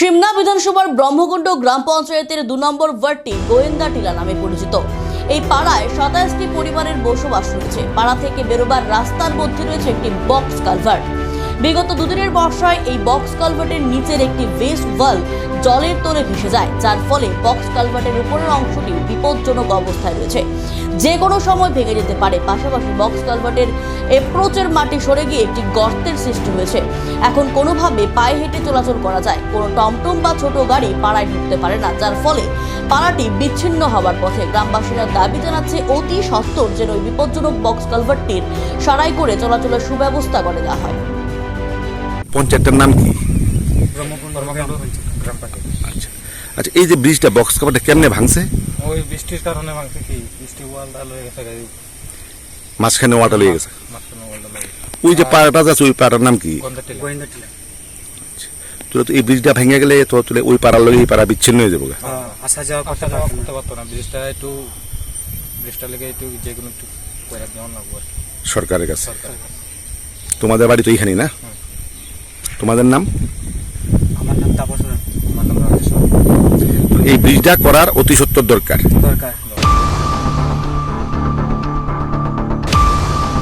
সিমনা বিধানসভার ব্রহ্মকুণ্ড গ্রাম পঞ্চায়েতের দু নম্বর ওয়ার্ডটি গোয়েন্দা টিলা নামে পরিচিত। এই পাড়ায় সাতাশটি পরিবারের বসবাস রয়েছে। পাড়া থেকে বেরোবার রাস্তার মধ্যে রয়েছে একটি বক্স কালভার্ট বিগত দুদিনের বর্ষায় এই বক্স কালভার্টের নিচের একটি ওয়েস্ট ওয়াল জলের তলে ভেসে যায়, যার ফলে বক্স কালভার্টের উপরের অংশটি বিপজ্জনক অবস্থায় রয়েছে। যে কোনো সময় ভেঙে যেতে পারে, পাশাপাশি বক্স কালভার্টের এপ্রোচের মাটি সরে গিয়ে একটি গর্তের সৃষ্টি হয়েছে। এখন কোনোভাবে পায়ে হেঁটে চলাচল করা যায়, কোনো টমটম বা ছোট গাড়ি পাড়ায় ঢুকতে পারে না, যার ফলে পাড়াটি বিচ্ছিন্ন হবার পথে। গ্রামবাসীরা দাবি জানাচ্ছে, অতি সত্বর যেন ওই বিপজ্জনক বক্স কালভার্টটির সারাই করে চলাচলের সুব্যবস্থা করে দেওয়া হয়। পঞ্চায়েতটার নাম কি? আচ্ছা। আচ্ছা এই যে ব্রিজটা বক্স কাভারটা কেমনে ভাঙছে? ওই বৃষ্টির কারণে ভাঙছে কি? বৃষ্টি ওয়াল ঢাল হয়ে গেছে গাড়ি। মাঝখানে ওয়াটা লেগে গেছে? হয়ে ওই যে পাড়াটা আছে ওই পাড়ার নাম কি? তোরা তো এই ব্রিজটা ভেঙে গেলে তো তুলে ওই পাড়ার লগে এই পাড়া বিচ্ছিন্ন হয়ে যাব গা। আসা যাওয়া করতে পারতো না। ব্রিজটা একটু ব্রিজটা লেগে একটু যে কোনো একটু করে দেওয়া লাগবো সরকারের কাছে। তোমাদের বাড়ি তো এইখানেই না? হুম। তোমাদের নাম? আমার নাম তাপস আমার নাম রাজেশ তো এই ব্রিজটা করার অতি সত্তর দরকার। দরকার।